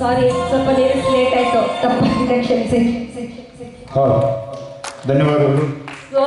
ಸಾರಿ ಸ್ವಲ್ಪ ಲೇಟ್ ಆಯಿತು. ತಪ್ಪಾಗಿದೆ ಕ್ಷಮಿಸಿ. ಧನ್ಯವಾದಗಳು.